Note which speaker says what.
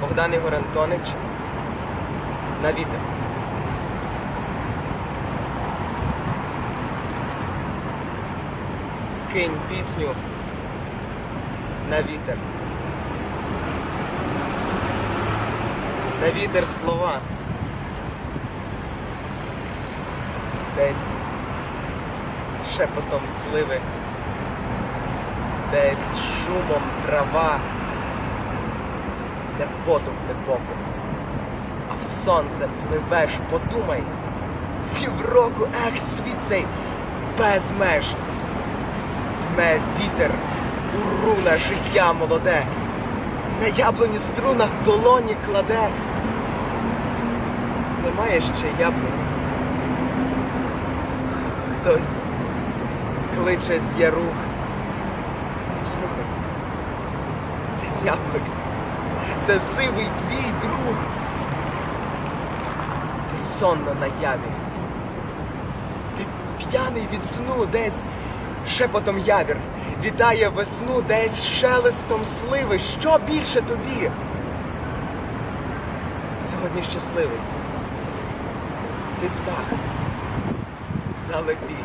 Speaker 1: Богдан Ігор Антонич на вітер. Кинь пісню на вітер. На вітер слова. Десь шепотом сливи, десь шумом трава, не в воду глибоко, а в сонце пливеш, подумай, півроку ех світ цей без меж. Дме вітер у руна життя молоде, на яблуні струнах долоні кладе. Немає ще яблунь. Хтось кличе з ярух. Послухай, це зяблик, це сивий твій друг. Ти сонно на яві. Ти п'яний від сну десь шепотом явір. Вітає весну десь шелестом сливи. Що більше тобі? Сьогодні щасливий. Ти птах далебі.